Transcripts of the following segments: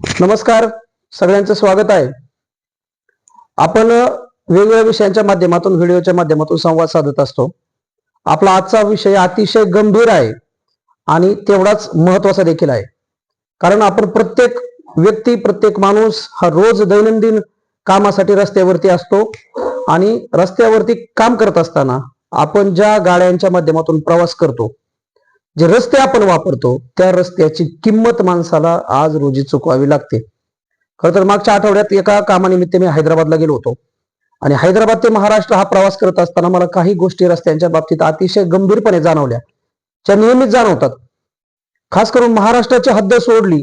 नमस्कार. सगळ्यांचं स्वागत आहे. आपण वेगवेगळ्या विषयांच्या माध्यमातून व्हिडिओच्या माध्यमातून संवाद साधत असतो. आपला आजचा विषय अतिशय गंभीर आहे आणि तेवढाच महत्त्वाचा देखील आहे. कारण आपण प्रत्येक व्यक्ती प्रत्येक माणूस हा रोज दैनंदिन कामासाठी रस्त्यावरती असतो आणि रस्त्यावरती काम करत असताना आपण ज्या गाड्यांच्या माध्यमातून प्रवास करतो जे रस्ते आपण वापरतो त्या रस्त्याची किंमत माणसाला आज रोजी चुकवावी लागते. खरं तर मागच्या आठवड्यात एका कामानिमित्त मी हैदराबादला गेलो होतो. आणि हैदराबाद ते महाराष्ट्र हा प्रवास करत असताना मला काही गोष्टी रस्त्यांच्या बाबतीत अतिशय गंभीरपणे जाणवल्या ज्या नियमित जाणवतात. खास करून महाराष्ट्राची हद्द सोडली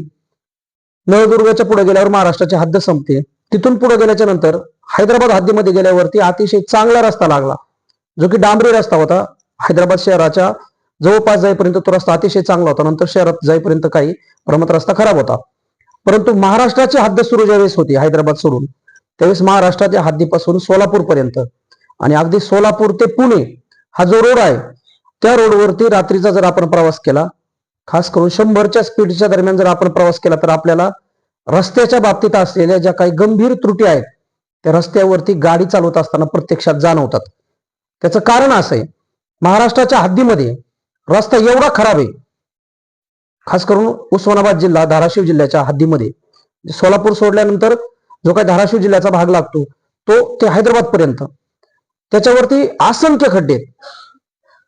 नळदुर्गाच्या पुढे गेल्यावर महाराष्ट्राची हद्द संपते. तिथून पुढे गेल्याच्यानंतर हैदराबाद हद्दीमध्ये गेल्यावरती अतिशय चांगला रस्ता लागला जो की डांबरी रस्ता होता हैदराबाद शहराच्या जवळपास जाईपर्यंत तो रस्ता अतिशय चांगला होता. नंतर शहरात जाईपर्यंत काही प्रमाणात रस्ता खराब होता. परंतु महाराष्ट्राची हद्द सुरू ज्यावेळेस होती हैदराबाद सोडून त्यावेळेस महाराष्ट्राच्या हद्दीपासून सोलापूर पर्यंत आणि अगदी सोलापूर ते पुणे हा जो रोड आहे त्या रोडवरती रात्रीचा जर आपण प्रवास केला खास करून शंभरच्या स्पीडच्या दरम्यान जर आपण प्रवास केला तर आपल्याला रस्त्याच्या बाबतीत असलेल्या ज्या काही गंभीर त्रुटी आहेत त्या रस्त्यावरती गाडी चालवत असताना प्रत्यक्षात जाणवतात. त्याचं कारण असं आहे महाराष्ट्राच्या हद्दीमध्ये रस्ता एवढा खराब आहे. खास करून उस्मानाबाद जिल्हा धाराशिव जिल्ह्याच्या हद्दीमध्ये. सोलापूर सोडल्यानंतर जो काही धाराशिव जिल्ह्याचा भाग लागतो तो ते हैदराबाद पर्यंत. त्याच्यावरती असंख्य खड्डे आहेत.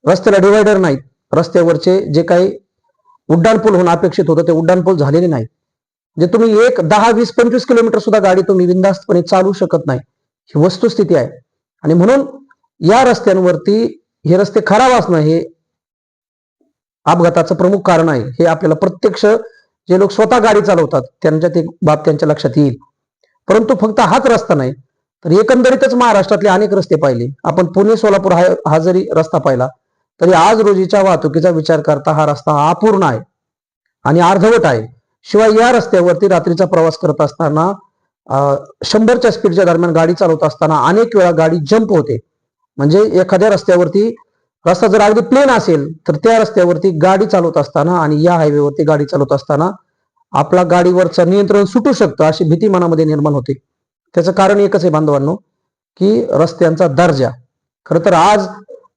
रस्त्याला डिवायडर नाहीत. रस्त्यावरचे जे काही उड्डाणपूल होणं अपेक्षित होतं ते उड्डाणपूल झालेले नाही जे तुम्ही एक दहा वीस पंचवीस किलोमीटर सुद्धा गाडी तुम्ही विंदास्तपणे चालू शकत नाही. ही वस्तुस्थिती आहे. आणि म्हणून या रस्त्यांवरती हे रस्ते खराब असणं हे अपघाताचं प्रमुख कारण आहे. हे आपल्याला प्रत्यक्ष जे लोक स्वतः गाडी चालवतात त्यांच्या ते बाब त्यांच्या लक्षात येईल. परंतु फक्त हाच रस्ता नाही तर एकंदरीतच महाराष्ट्रातले अनेक रस्ते पाहिले. आपण पुणे सोलापूर हा हा जरी रस्ता पाहिला तरी आज रोजीच्या वाहतुकीचा विचार करता हा रस्ता अपूर्ण आहे आणि अर्धवट आहे. शिवाय या रस्त्यावरती रात्रीचा प्रवास करत असताना शंभरच्या स्पीडच्या दरम्यान गाडी चालवत असताना अनेक वेळा गाडी जंप होते. म्हणजे एखाद्या रस्त्यावरती रस्ता जर अगदी प्लेन असेल तर त्या रस्त्यावरती गाडी चालवत असताना आणि या हायवेवरती गाडी चालवत असताना आपला गाडीवरचं नियंत्रण सुटू शकतं अशी भीती मनामध्ये निर्माण होते. त्याचं कारण एकच आहे बांधवांनो की रस्त्यांचा दर्जा. खरं तर आज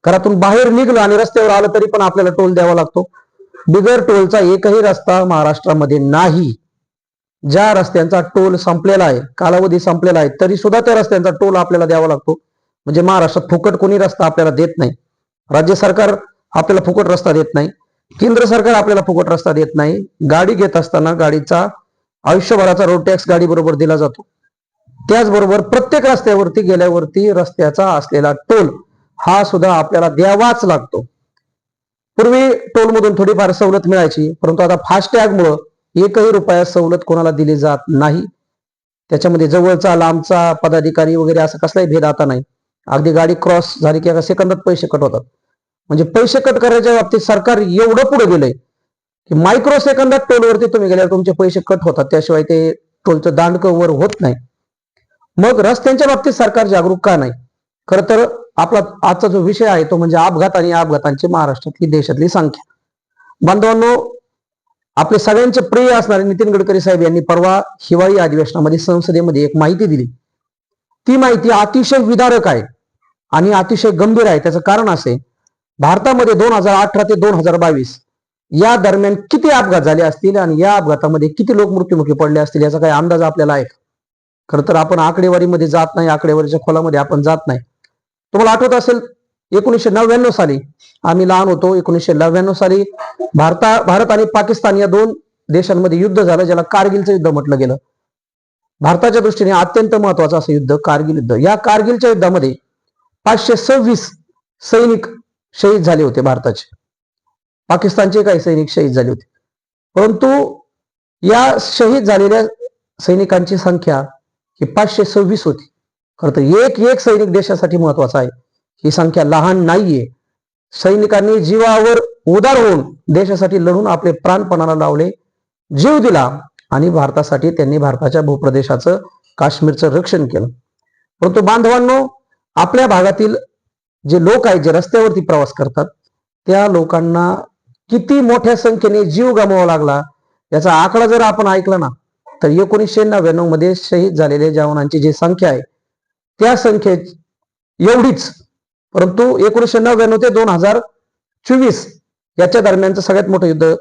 घरातून बाहेर निघलं आणि रस्त्यावर आलं तरी पण आपल्याला टोल द्यावा लागतो. बिगर टोलचा एकही रस्ता महाराष्ट्रामध्ये नाही. ज्या रस्त्यांचा टोल संपलेला आहे कालावधी संपलेला आहे तरी सुद्धा त्या रस्त्यांचा टोल आपल्याला द्यावा लागतो. म्हणजे महाराष्ट्रात फुकट कोणी रस्ता आपल्याला देत नाही. राज्य सरकार आपल्याला फुकट रस्ता देत नाही. केंद्र सरकार आपल्याला फुकट रस्ता देत नाही. गाडी घेत असताना गाडीचा आयुष्यभराचा रोड टॅक्स गाडी बरोबर दिला जातो. त्याचबरोबर प्रत्येक रस्त्यावरती गेल्यावरती रस्त्याचा असलेला टोल हा सुद्धा आपल्याला द्यावाच लागतो. पूर्वी टोलमधून थोडीफार सवलत मिळायची परंतु आता फास्टॅगमुळं एकही रुपया सवलत कोणाला दिली जात नाही. त्याच्यामध्ये जवळचा लांबचा पदाधिकारी वगैरे असा कसलाही भेद आता नाही. अगदी गाडी क्रॉस झाली की एका सेकंदात पैसे कट होतात. म्हणजे पैसे कट करायच्या बाबतीत सरकार एवढं पुढे गेलंय की मायक्रो सेकंदात टोलवरती तुम्ही गेल्यावर तुमचे पैसे कट होतात. त्याशिवाय ते टोलचं दांड वर होत नाही. मग रस्त्यांच्या बाबतीत सरकार जागरूक का नाही? खरं तर आपला आजचा जो विषय आहे तो म्हणजे अपघात आणि अपघातांची महाराष्ट्रातली देशातली संख्या. बांधवांनो आपले सगळ्यांचे प्रिय असणारे नितीन गडकरी साहेब यांनी परवा हिवाळी अधिवेशनामध्ये संसदेमध्ये एक माहिती दिली. ती माहिती अतिशय विदारक आहे आणि अतिशय गंभीर आहे. त्याचं कारण असे भारतामध्ये दोन हजार अठरा ते दोन हजार बावीस या दरम्यान किती अपघात झाले असतील आणि या अपघातामध्ये किती लोक मृत्युमुखी पडले असतील याचा काही अंदाज आपल्याला आहे खर खरं तर आपण आकडेवारीमध्ये जात नाही आकडेवारीच्या खोलामध्ये आपण जात नाही. तुम्हाला आठवत असेल एकोणीसशे नव्याण्णव साली आम्ही लहान होतो एकोणीसशे नव्याण्णव साली भारता भारत आणि पाकिस्तान या दोन देशांमध्ये युद्ध झालं ज्याला कारगिलचं युद्ध म्हटलं गेलं. भारताच्या दृष्टीने अत्यंत महत्वाचं असं युद्ध कारगिल युद्ध. या कारगिलच्या युद्धामध्ये पाचशे सव्वीस सैनिक शहीद झाले होते भारताचे. पाकिस्तानचे काही सैनिक शहीद झाले होते. परंतु या शहीद झालेल्या सैनिकांची संख्या ही पाचशे सव्वीस होती. खरं तर एक एक सैनिक देशासाठी महत्त्वाचा आहे. ही संख्या लहान नाहीये. सैनिकांनी जीवावर उदार होऊन देशासाठी लढून आपले प्राणपणाला लावले जीव दिला आणि भारतासाठी त्यांनी भारताच्या भूप्रदेशाचं काश्मीरचं रक्षण केलं. परंतु बांधवांनो आपल्या भागातील जे लोक आहेत जे रस्त्यावरती प्रवास करतात त्या लोकांना किती मोठ्या संख्येने जीव गमवावा लागला याचा आकडा जर आपण ऐकला ना तर एकोणीसशे नव्याण्णवमध्ये शहीद झालेल्या जवानांची जी संख्या आहे त्या संख्ये एवढीच. परंतु एकोणीसशे नव्याण्णव ते दोन हजार चोवीस याच्या दरम्यानचं सगळ्यात मोठं युद्ध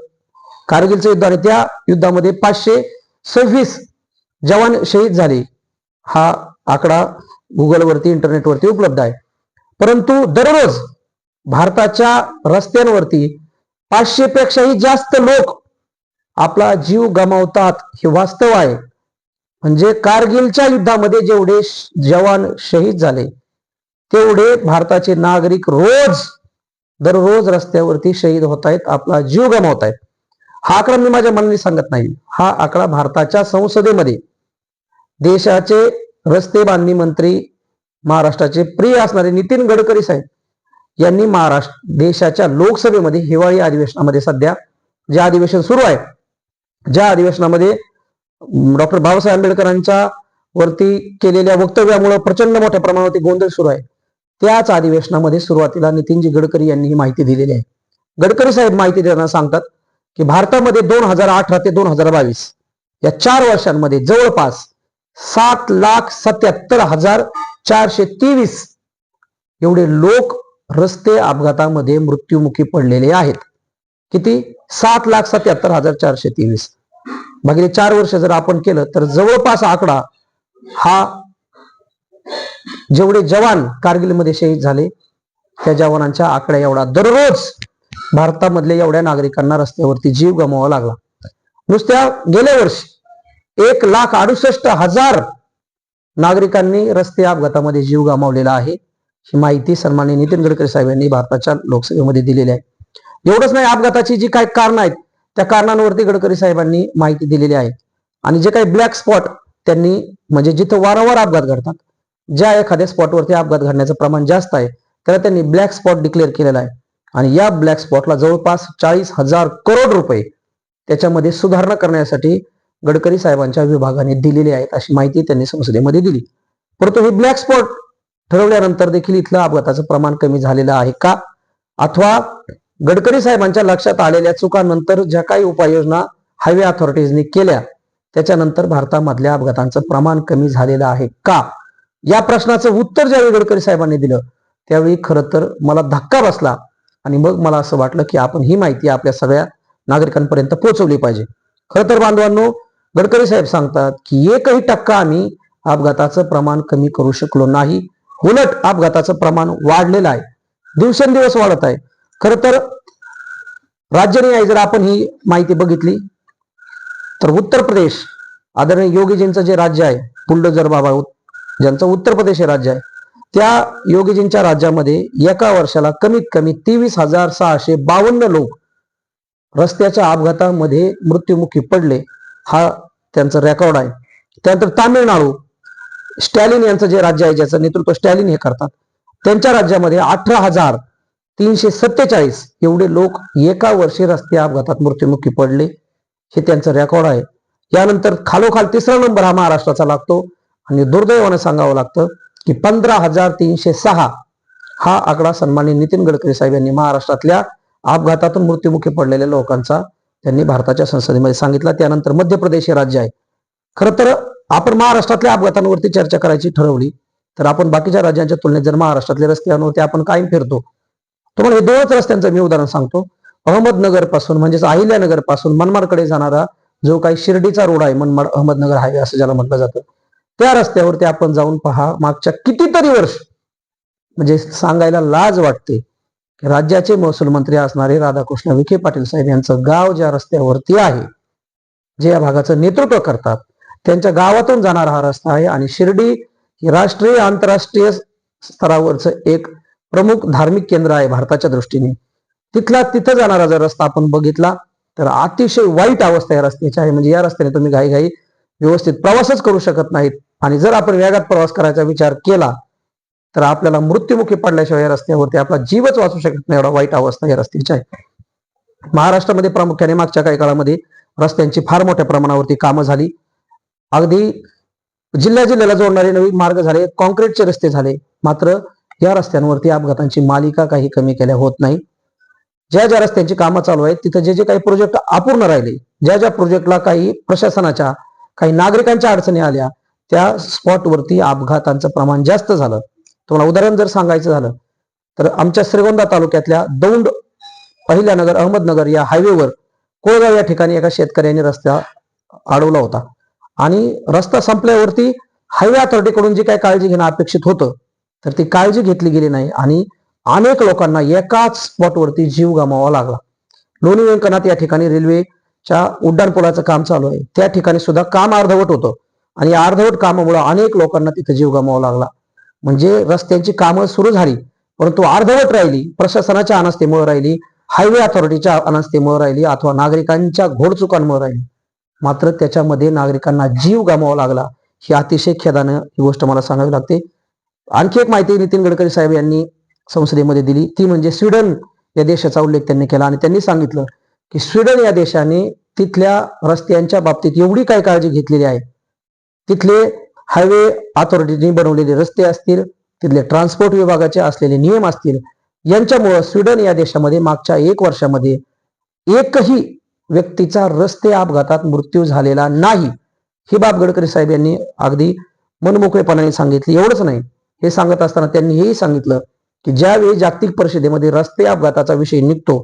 कारगिलचं युद्ध आणि त्या युद्धामध्ये पाचशे सव्वीस जवान शहीद झाले. हा आकडा गुगलवरती इंटरनेटवरती उपलब्ध आहे. परंतु दररोज भारताच्या रस्त्यांवरती पाचशे पेक्षाही जास्त लोक आपला जीव गमावतात हे वास्तव आहे. म्हणजे कारगिलच्या युद्धामध्ये जेवढे जवान शहीद झाले तेवढे भारताचे नागरिक रोज दररोज रस्त्यावरती शहीद होत आहेत आपला जीव गमावत आहेत हा आकडा मी माझ्या मनाने सांगत नाही. हा आकडा भारताच्या संसदेमध्ये देशाचे रस्ते बांधणी मंत्री महाराष्ट्राचे प्रिय असणारे नितीन गडकरी साहेब यांनी महाराष्ट्र देशाच्या लोकसभेमध्ये हिवाळी अधिवेशनामध्ये सध्या जे अधिवेशन सुरू आहे ज्या अधिवेशनामध्ये डॉक्टर बाबासाहेब आंबेडकरांच्या वरती केलेल्या वक्तव्यामुळे प्रचंड मोठ्या प्रमाणावरती गोंधळ सुरू आहे. त्याच अधिवेशनामध्ये सुरुवातीला नितीनजी गडकरी यांनी ही माहिती दिलेली आहे. गडकरी साहेब माहिती देताना सांगतात की भारतामध्ये दोन हजार अठरा ते दोन हजार बावीस या चार वर्षांमध्ये जवळपास सात लाख सत्याहत्तर हजार चारशे तेवीस एवढे लोक रस्ते अपघातामध्ये मृत्युमुखी पडलेले आहेत. किती? सात लाख सत्याहत्तर हजार चारशे तेवीस. मागील चार वर्ष जर आपण केलं तर जवळपास आकडा हा जेवढे जवान कारगिलमध्ये शहीद झाले त्या जवानांच्या आकड्या एवढा दररोज भारतामधल्या एवढ्या नागरिकांना रस्त्यावरती जीव गमवावा लागला. नुसत्या गेल्या वर्षी एक लाख अडुसष्ट हजार नागरिकांनी रस्ते अपघातामध्ये जीव गमावलेला आहे. ही माहिती सन्माननीय नितीन गडकरी साहेब यांनी भारताच्या लोकसभेमध्ये दिलेली आहे. एवढंच नाही अपघाताची जी काही कारण आहेत त्या कारणांवरती गडकरी साहेबांनी माहिती दिलेली आहे. आणि जे काही ब्लॅक स्पॉट त्यांनी म्हणजे जिथं वारंवार अपघात घडतात ज्या एखाद्या स्पॉटवरती अपघात घडण्याचं प्रमाण जास्त आहे त्याला त्यांनी ब्लॅक स्पॉट डिक्लेअर केलेला आहे. आणि या ब्लॅक स्पॉटला जवळपास चाळीस हजार करोड रुपये त्याच्यामध्ये सुधारणा करण्यासाठी गडकरी साहेबांच्या विभागाने दिलेली आहेत अशी माहिती त्यांनी संसदेमध्ये दिली. परंतु हे ब्लॅक स्पॉट ठरवल्यानंतर देखील इथलं अपघाताचं प्रमाण कमी झालेलं आहे का? अथवा गडकरी साहेबांच्या लक्षात आलेल्या चुकांनंतर ज्या काही उपाययोजना हायवे अथॉरिटीजनी केल्या त्याच्यानंतर भारतामधल्या अपघातांचं प्रमाण कमी झालेलं आहे का? या प्रश्नाचं उत्तर ज्यावेळी गडकरी साहेबांनी दिलं त्यावेळी खरं तर मला धक्का बसला आणि मग मला असं वाटलं की आपण ही माहिती आपल्या सगळ्या नागरिकांपर्यंत पोहोचवली पाहिजे. खरं तर बांधवांनो गडकरी साहेब सांगतात की एकही टक्का आम्ही अपघाताचं प्रमाण कमी करू शकलो नाही. उलट अपघाताचं प्रमाण वाढलेलं आहे. दिवसेंदिवस वाढत आहे. खर तर राज्यनिहाय जर आपण ही माहिती बघितली तर उत्तर प्रदेश आदरणीय योगीजींचं जे राज्य आहे बुलडोजर बाबा ज्यांचं उत्तर प्रदेश हे राज्य आहे त्या योगीजींच्या राज्यामध्ये एका वर्षाला कमीत कमी तेवीस हजार सहाशे बावन्न लोक रस्त्याच्या अपघातामध्ये मृत्युमुखी पडले. हा त्यांचा रेकॉर्ड आहे. त्यानंतर तामिळनाडू स्टॅलिन यांचं जे राज्य आहे ज्याचं नेतृत्व स्टॅलिन हे करतात त्यांच्या राज्यामध्ये अठरा हजार तीनशे सत्तेचाळीस एवढे लोक एका वर्षी रस्ते अपघातात मृत्युमुखी पडले. हे त्यांचं रेकॉर्ड आहे. यानंतर खालोखाल तिसरा नंबर हा महाराष्ट्राचा लागतो. आणि दुर्दैवानं सांगावं लागतं की पंधरा हजार तीनशे सहा हा आकडा सन्माननीय नितीन गडकरी साहेब यांनी महाराष्ट्रातल्या अपघातातून मृत्युमुखी पडलेल्या लोकांचा त्यांनी भारताच्या संसदेमध्ये सांगितला. त्यानंतर मध्य प्रदेश हे राज्य आहे. खरं तर आपण महाराष्ट्रातल्या अपघातांवरती चर्चा करायची ठरवली. तर आपण बाकीच्या राज्यांच्या तुलनेत जर महाराष्ट्रातल्या रस्त्यांवरती आपण कायम फिरतो. तुम्हाला हे दोनच रस्त्यांचं मी उदाहरण सांगतो. अहमदनगरपासून म्हणजेच अहिल्यानगरपासून मनमाडकडे जाणारा जो काही शिर्डीचा रोड आहे मनमाड अहमदनगर हायवे असं ज्याला म्हटलं जातं. त्या रस्त्यावरती आपण जाऊन पहा मागच्या कितीतरी वर्ष म्हणजे सांगायला लाज वाटते. राज्याचे महसूल मंत्री असणारे राधाकृष्ण विखे पाटील साहेब यांचं गाव ज्या रस्त्यावरती आहे जे या भागाचं नेतृत्व करतात त्यांच्या गावातून जाणारा हा रस्ता आहे आणि शिर्डी ही राष्ट्रीय आंतरराष्ट्रीय स्तरावरचं एक प्रमुख धार्मिक केंद्र आहे भारताच्या दृष्टीने. तिथला तिथं जाणारा जर रस्ता आपण बघितला तर अतिशय वाईट अवस्था या रस्त्याची आहे. म्हणजे या रस्त्याने तुम्ही घाई घाई व्यवस्थित प्रवासच करू शकत नाहीत. आणि जर आपण वेगात प्रवास करायचा विचार केला तर आपल्याला मृत्युमुखी पडल्याशिवाय या रस्त्यावरती आपला जीवच वाचू शकत नाही. एवढा वाईट अवस्था या रस्त्याची आहे. महाराष्ट्रामध्ये प्रामुख्याने मागच्या काही काळामध्ये रस्त्यांची फार मोठ्या प्रमाणावरती कामं झाली. अगदी जिल्ह्या जिल्ह्याला जोडणारे नवीन मार्ग झाले. कॉन्क्रीटचे रस्ते झाले. मात्र या रस्त्यांवरती अपघातांची मालिका काही कमी केल्या होत नाही. ज्या ज्या रस्त्यांची कामं चालू आहेत तिथं जे जे काही प्रोजेक्ट अपूर्ण राहिले ज्या ज्या प्रोजेक्टला काही प्रशासनाच्या काही नागरिकांच्या अडचणी आल्या त्या स्पॉटवरती अपघातांचं प्रमाण जास्त झालं. तुम्हाला उदाहरण जर सांगायचं झालं तर आमच्या श्रीगोंदा तालुक्यातल्या दौंड पहिल्यानगर अहमदनगर या हायवेवर कोळगाव या ठिकाणी एका शेतकऱ्याने रस्ता अडवला होता. आणि रस्ता संपल्यावरती हायवे अथॉरिटीकडून जी काही काळजी घेणं अपेक्षित होतं तर ती काळजी घेतली गेली नाही आणि अनेक लोकांना एकाच स्पॉटवरती जीव गमावा लागला. लोणी व्यंकनाथ या ठिकाणी रेल्वेच्या उड्डाणपुलाचं काम चालू आहे. त्या ठिकाणी सुद्धा काम अर्धवट होतं आणि या अर्धवट कामामुळे अनेक लोकांना तिथे जीव गमावा लागला. म्हणजे रस्त्यांची कामं सुरू झाली परंतु अर्धवट राहिली प्रशासनाच्या अनास्थेमुळे राहिली हायवे अथॉरिटीच्या अनास्थेमुळे राहिली अथवा नागरिकांच्या घोडचुकांमुळे राहिली. मात्र त्याच्यामध्ये नागरिकांना जीव गमावा लागला ही अतिशय खेदानं ही गोष्ट मला सांगावी लागते. आणखी एक माहिती नितीन गडकरी साहेब यांनी संसदेमध्ये दिली ती म्हणजे स्वीडन या देशाचा उल्लेख त्यांनी केला आणि त्यांनी सांगितलं की स्वीडन या देशाने तिथल्या रस्त्यांच्या बाबतीत एवढी काय काळजी घेतलेली आहे. तिथले हायवे अथॉरिटीने बनवलेले रस्ते असतील तिथले ट्रान्सपोर्ट विभागाचे असलेले नियम असतील यांच्यामुळं स्वीडन या देशामध्ये मागच्या एक वर्षामध्ये एकही व्यक्तीचा रस्ते अपघातात मृत्यू झालेला नाही. ही बाब गडकरी साहेब यांनी अगदी मनमोकळेपणाने सांगितली. एवढंच नाही हे सांगत असताना त्यांनी हेही सांगितलं की ज्यावेळी जागतिक परिषदेमध्ये रस्ते अपघाताचा विषय निघतो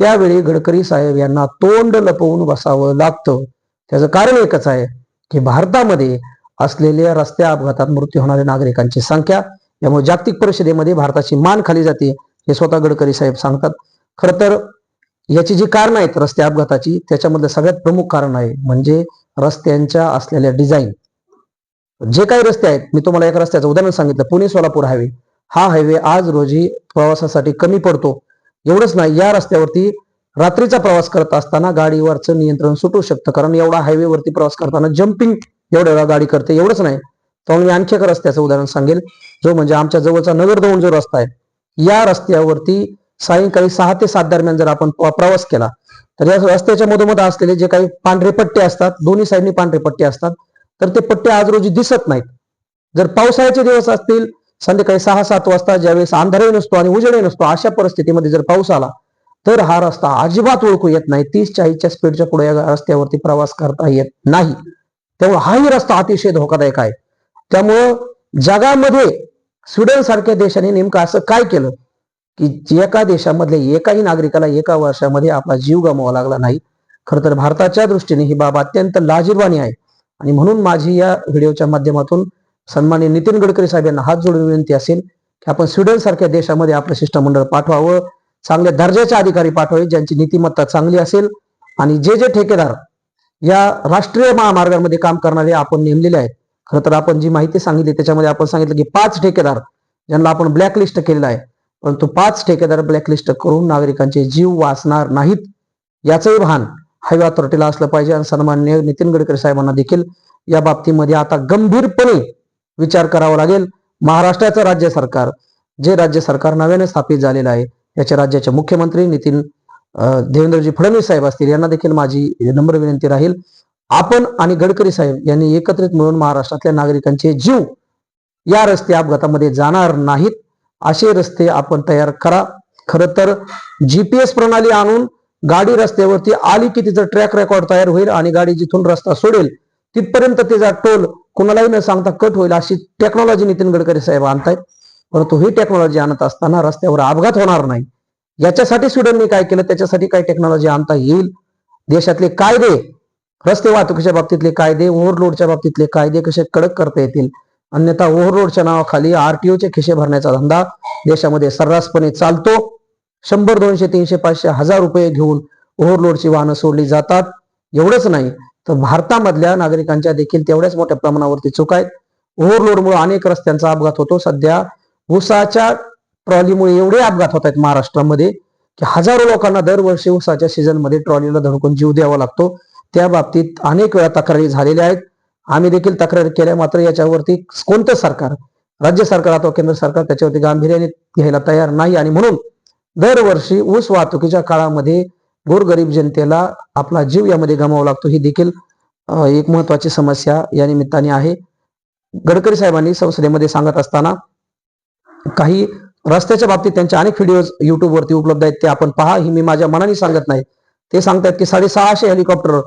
त्यावेळी गडकरी साहेब यांना तोंड लपवून बसावं लागतं. त्याचं कारण एकच आहे की भारतामध्ये असलेल्या रस्ते अपघातात मृत्यू होणाऱ्या नागरिकांची संख्या यामुळे जागतिक परिषदेमध्ये भारताची मान खाली जाते हे स्वतः गडकरी साहेब सांगतात. खर तर याची जी कारण आहेत रस्ते अपघाताची त्याच्यामधलं सगळ्यात प्रमुख कारण आहे म्हणजे रस्त्यांच्या असलेल्या डिझाईन. जे काही रस्ते आहेत मी तुम्हाला एका रस्त्याचं उदाहरण सांगितलं पुणे सोलापूर हायवे. हा हायवे आज रोजी प्रवासासाठी कमी पडतो. एवढंच नाही या रस्त्यावरती रात्रीचा प्रवास करत असताना गाडीवरचं नियंत्रण सुटू शकतं कारण एवढा हायवेवरती प्रवास करताना जम्पिंग एवढ्या वेळा गाडी करते एवढंच नाही. तर मी आणखी एका रस्त्याचं उदाहरण सांगेल जो म्हणजे आमच्या जवळचा नगर दौंड जो रस्ता आहे या रस्त्यावरती सायंकाळी सहा ते सात दरम्यान जर आपण प्रवास केला तर या रस्त्याच्या मधोमध असलेले जे काही पांढरे पट्टे असतात दोन्ही साईडनी पांढरे पट्टे असतात तर ते पट्टे आज रोजी दिसत नाहीत. जर पावसाळ्याचे दिवस असतील संध्याकाळी सहा सात वाजता ज्यावेळेस अंधारही नसतो आणि उजेडही नसतो अशा परिस्थितीमध्ये जर पाऊस आला तर हा रस्ता अजिबात ओळखू येत नाही. तीस चाळीसच्या स्पीडच्या पुढे या रस्त्यावरती प्रवास करता येत नाही. त्यामुळे हाही रस्ता अतिशय धोकादायक आहे. त्यामुळं जगामध्ये स्वीडन सारख्या देशाने नेमकं असं काय केलं? की एका देशामधल्या एकाही नागरिकाला एका वर्षामध्ये आपला जीव गमावा लागला नाही. खरं तर भारताच्या दृष्टीने ही बाब अत्यंत लाजीरवाणी आहे. आणि म्हणून माझी या व्हिडिओच्या माध्यमातून सन्मान्य नितीन गडकरी साहेब यांना हात जोडून विनंती असेल की आपण स्वीडन सारख्या देशामध्ये आपलं शिष्टमंडळ पाठवावं. चांगल्या दर्जाचे अधिकारी पाठवावे ज्यांची नीतिमत्ता चांगली असेल. आणि जे जे ठेकेदार या राष्ट्रीय महामार्गांमध्ये काम करणारे आपण नेमलेले आहेत. खरं तर आपण जी माहिती सांगितली त्याच्यामध्ये आपण सांगितलं की पाच ठेकेदार ज्यांना आपण ब्लॅकलिस्ट केलेला आहे. परंतु पाच ठेकेदार ब्लॅकलिस्ट करून नागरिकांचे जीव वाचणार नाहीत याचंही भान हायवे अथॉरिटीला असलं पाहिजे आणि सन्मान्य नितीन गडकरी साहेबांना देखील या बाबतीमध्ये आता गंभीरपणे विचार करावा लागेल. महाराष्ट्राचं राज्य सरकार जे राज्य सरकार नव्याने स्थापित झालेलं आहे याच्या राज्याचे मुख्यमंत्री नितीन देवेंद्रजी फडणवीस साहेब असतील यांना देखील माझी नम्र विनंती राहील. आपण आणि गडकरी साहेब यांनी एकत्रित मिळून महाराष्ट्रातल्या नागरिकांचे जीव या रस्ते अपघातामध्ये जाणार नाहीत असे रस्ते आपण तयार करा. खरं तर जीपीएस प्रणाली आणून गाडी रस्त्यावरती आली की तिचं ट्रॅक रेकॉर्ड तयार होईल आणि गाडी जिथून रस्ता सोडेल तिथपर्यंत तिचा टोल कुणालाही न सांगता कट होईल अशी टेक्नॉलॉजी नितीन गडकरी साहेब आणतायत. परंतु ही टेक्नॉलॉजी आणत असताना रस्त्यावर अपघात होणार नाही. याच्यासाठी स्वीडनने काय केलं? त्याच्यासाठी काय टेक्नॉलॉजी आणता येईल? देशातले कायदे रस्ते वाहतुकीच्या बाबतीतले कायदे ओव्हरलोडच्या बाबतीतले कायदे कसे कडक करता येतील? अन्यथा ओव्हरलोडच्या नावाखाली आरटीओचे खिशे भरण्याचा धंदा देशामध्ये सर्रासपणे चालतो. शंभर दोनशे तीनशे पाचशे हजार रुपये घेऊन ओव्हरलोडची वाहनं सोडली जातात. एवढंच नाही तर भारतामधल्या नागरिकांच्या देखील तेवढ्याच मोठ्या प्रमाणावरती चूक आहेत. ओव्हरलोडमुळे अनेक रस्त्यांचा अपघात होतो. सध्या उसाच्या ट्रॉलीमुळे एवढे अपघात होत आहेत महाराष्ट्रामध्ये की हजारो लोकांना दरवर्षी ऊसाच्या सीझनमध्ये ट्रॉलीला धडकून जीव द्यावा लागतो. त्या बाबतीत अनेक वेळा तक्रारी झालेल्या आहेत. आम्ही देखील तक्रार केल्या मात्र याच्यावरती कोणतं सरकार राज्य सरकार अथवा केंद्र सरकार त्याच्यावरती गांभीर्याने घ्यायला तयार नाही. आणि म्हणून दरवर्षी ऊस वाहतुकीच्या काळामध्ये गोरगरीब जनतेला आपला जीव यामध्ये गमावा लागतो. ही देखील एक महत्वाची समस्या या निमित्ताने आहे. गडकरी साहेबांनी संसदेमध्ये सांगत असताना काही रस्त्याच्या बाबतीत त्यांचे अनेक व्हिडिओज युट्यूबवरती उपलब्ध आहेत. ते आपण पहा. ही मी माझ्या मनाने सांगत नाही. ते सांगतात की साडेसहाशे हेलिकॉप्टर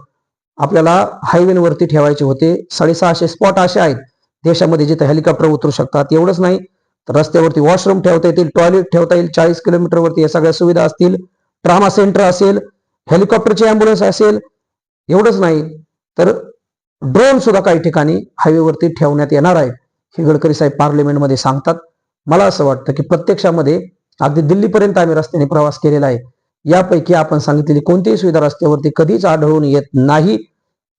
आपल्याला हायवेवरती ठेवायचे होते. साडेसहाशे स्पॉट असे आहेत. देशामध्ये जिथे हेलिकॉप्टर उतरू शकतात एवढंच नाही. तर रस्त्यावरती वॉशरूम ठेवता येतील टॉयलेट ठेवता येईल चाळीस किलोमीटरवरती या सगळ्या सुविधा असतील. ट्रामा सेंटर असेल हेलिकॉप्टरची अँब्युलन्स असेल एवढंच नाही. तर ड्रोन सुद्धा काही ठिकाणी हायवेवरती ठेवण्यात येणार आहे. हे गडकरी साहेब पार्लिमेंटमध्ये सांगतात. मला असं वाटतं की प्रत्यक्षामध्ये अगदी दिल्लीपर्यंत आम्ही रस्त्याने प्रवास केलेला आहे. यापैकी आपण सांगितलेली कोणतीही सुविधा रस्त्यावरती कधीच आढळून येत नाही.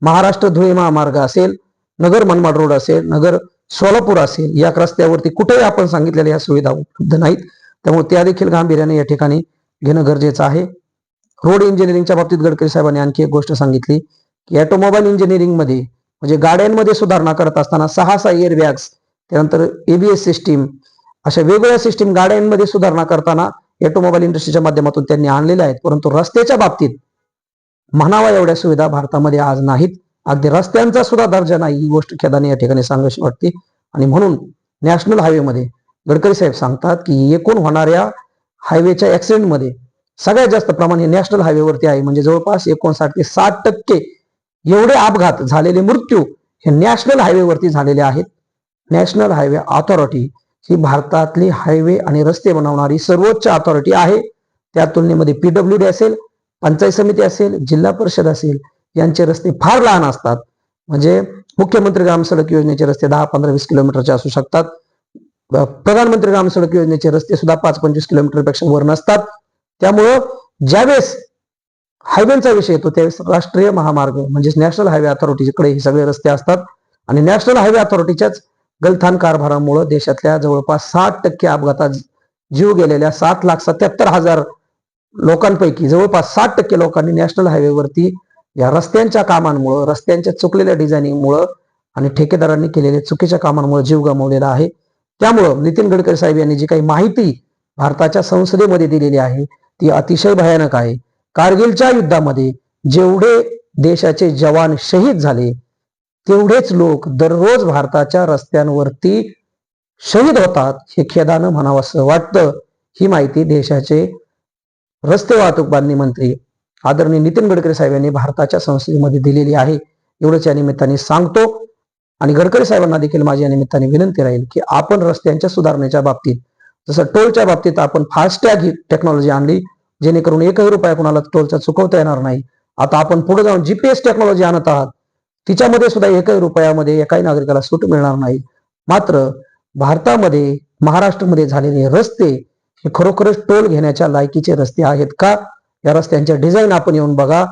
महाराष्ट्र धुळे महामार्ग असेल नगर मनमाड रोड असेल नगर सोलापूर असेल या रस्त्यावरती कुठेही आपण सांगितलेल्या या सुविधा उपलब्ध नाहीत. त्यामुळे त्या देखील गांभीर्याने या ठिकाणी घेणं गरजेचं आहे. रोड इंजिनिअरिंगच्या बाबतीत गडकरी साहेबांनी आणखी एक गोष्ट सांगितली की ऑटोमोबाईल इंजिनिअरिंगमध्ये म्हणजे गाड्यांमध्ये सुधारणा करत असताना सहा सहा एअरबॅग्स त्यानंतर एबीएस सिस्टीम अशा वेगवेगळ्या सिस्टीम गाड्यांमध्ये सुधारणा करताना ऑटोमोबाईल इंडस्ट्रीच्या माध्यमातून त्यांनी आणलेल्या आहेत. परंतु रस्त्याच्या बाबतीत म्हणावा एवढ्या सुविधा भारतामध्ये आज नाहीत. अगदी रस्त्यांचा सुद्धा दर्जा नाही ही गोष्ट खेदाने या ठिकाणी सांगायची वाटते. आणि म्हणून नॅशनल हायवेमध्ये गडकरी साहेब सांगतात की एकूण होणाऱ्या हायवेच्या ऍक्सिडेंटमध्ये सगळ्यात जास्त प्रमाण हे नॅशनल हायवेवरती आहे. म्हणजे जवळपास एकोणसाठ ते साठ टक्के एवढे अपघात झालेले मृत्यू हे नॅशनल हायवेवरती झालेले आहेत. नॅशनल हायवे ऑथॉरिटी ही भारतातली हायवे आणि रस्ते बनवणारी सर्वोच्च अथॉरिटी आहे. त्या तुलनेमध्ये पीडब्ल्यू डी असेल पंचायत समिती असेल जिल्हा परिषद असेल यांचे रस्ते फार लहान असतात. म्हणजे मुख्यमंत्री ग्राम सडक योजनेचे रस्ते दहा पंधरा वीस किलोमीटरचे असू शकतात. प्रधानमंत्री ग्राम सडक योजनेचे रस्ते सुद्धा पाच पंचवीस किलोमीटरपेक्षा वर नसतात. त्यामुळं ज्यावेळेस हायवेचा विषय येतो त्यावेळेस राष्ट्रीय महामार्ग म्हणजेच नॅशनल हायवे अथॉरिटीकडे हे सगळे रस्ते असतात. आणि नॅशनल हायवे अथॉरिटीच्याच गलथान कारभारामुळे देशातल्या जवळपास साठ टक्के अपघातात जीव गेलेल्या सात लाख सत्याहत्तर हजार लोकांपैकी जवळपास साठ टक्के लोकांनी नॅशनल हायवेवरती या रस्त्यांच्या कामांमुळं रस्त्यांच्या चुकलेल्या डिझायनिंगमुळं आणि ठेकेदारांनी केलेल्या चुकीच्या कामांमुळे जीव गमावलेला आहे. त्यामुळं नितीन गडकरी साहेब यांनी जी काही माहिती भारताच्या संसदेमध्ये दिलेली आहे ती अतिशय भयानक आहे. कारगिलच्या युद्धामध्ये जेवढे देशाचे जवान शहीद झाले तेवढेच लोक दररोज भारताच्या रस्त्यांवरती शहीद होतात हे खेदानं म्हणावं असं वाटतं. ही माहिती देशाचे रस्ते वाहतूक बांधणी मंत्री आदरणीय नितीन गडकरी साहेब यांनी भारताच्या संसदेमध्ये दिलेली आहे. एवढंच या निमित्ताने सांगतो आणि गडकरी साहेबांना देखील माझी या निमित्ताने विनंती राहील की आपण रस्त्यांच्या सुधारणेच्या बाबतीत जसं टोलच्या बाबतीत आपण फास्टॅग ही टेक्नॉलॉजी आणली जेणेकरून एकही रुपया कुणाला टोलचा चुकवता येणार नाही. आता आपण पुढे जाऊन जीपीएस टेक्नॉलॉजी आणत आहात. तिच्यामध्ये सुद्धा एकही रुपयामध्ये एकाही नागरिकाला सूट मिळणार नाही. मात्र भारतामध्ये महाराष्ट्रामध्ये झालेले रस्ते हे खरोखरच टोल घेण्याच्या लायकीचे रस्ते आहेत का? या रस्त्यांच्या डिझाईन आपण येऊन बघा.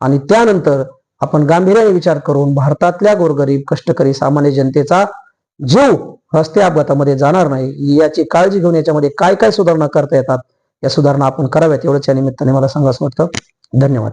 आणि त्यानंतर आपण गांभीर्याने विचार करून भारतातल्या गोरगरीब कष्टकरी सामान्य जनतेचा जीव रस्ते अपघातामध्ये जाणार नाही याची काळजी घेऊन याच्यामध्ये काय काय सुधारणा करता येतात या सुधारणा आपण कराव्यात एवढंच या निमित्ताने. मला सांगायचं वाटतं. धन्यवाद.